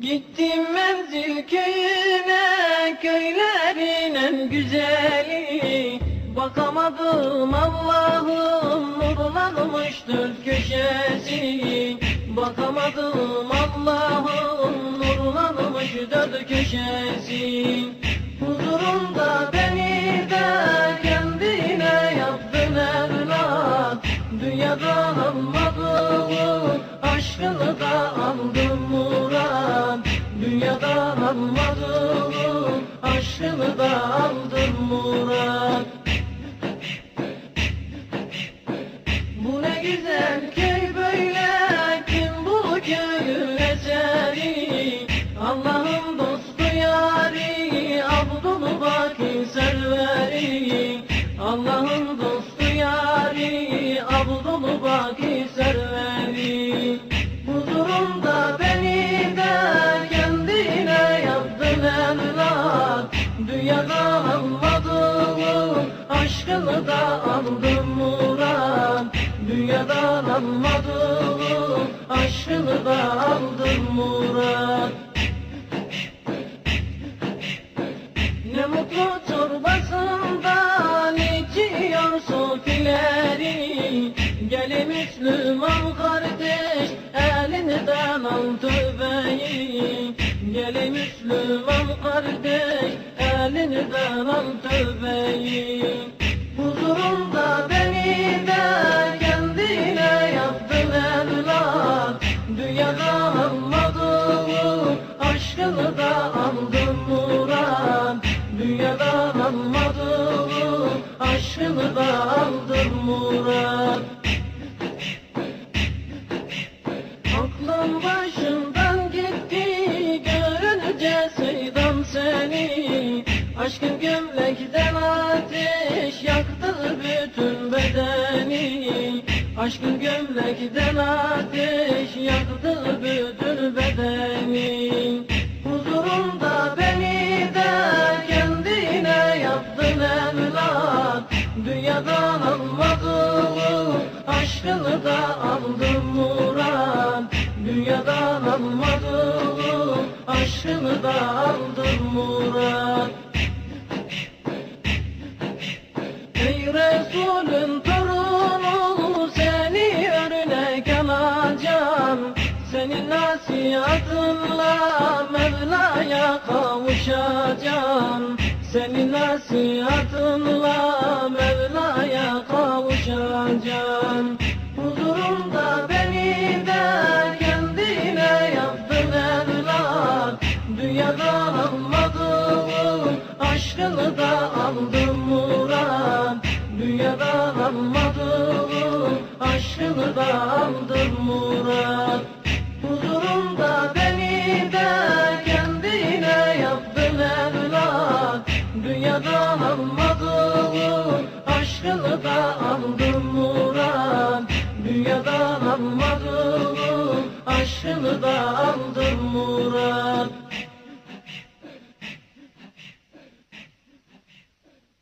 Gittim menzil köyüne, köylerin en güzeli. Bakamadım Allah'ım nurlanmış dört köşesi. Bakamadım Allah'ım nurlanmış dört köşesi Almadığın aşkını da aldım Murat. Bu ne güzel köy böyle kim bu köyün eseri Allah'ın dostu yari Abdülbaki serveri evlat Dünyadan almadığın aşkını da aldım Murat. Dünyadan almadığın aşkını da aldım Murat. Ne mutlu çorbasından içiyor sofileri. Gelin Müslüman kardeş elinden al tövbeyi. Gelin Müslüman kardeş elinden al tövbeyi Huzurunda beni de kendine yaptın evlat. Dünyadan almadığın aşkını da aldın Murat. Dünyadan almadığın aşkını da aldın Murat. Aklım başımdan gömlekten ateş yaktı bütün bedeni. Aşkın gömlekten ateş yaktı bütün bedeni. Huzurunda beni de kendine yaptın evlat. Dünyadan almadığın aşkını da aldım Murat. Dünyadan almadığın aşkını da aldım nasihatınla Mevla'ya kavuşacağım. Senin nasihatınla Mevla'ya kavuşacağım. Huzurunda beni de kendine yaptın evlat. Dünyadan almadığın aşkını da aldım Murat. Dünyadan almadığın aşkını da aldım Murat aşkını da aldım Murat. Dünyadan almadığın aşkını da aldım Murat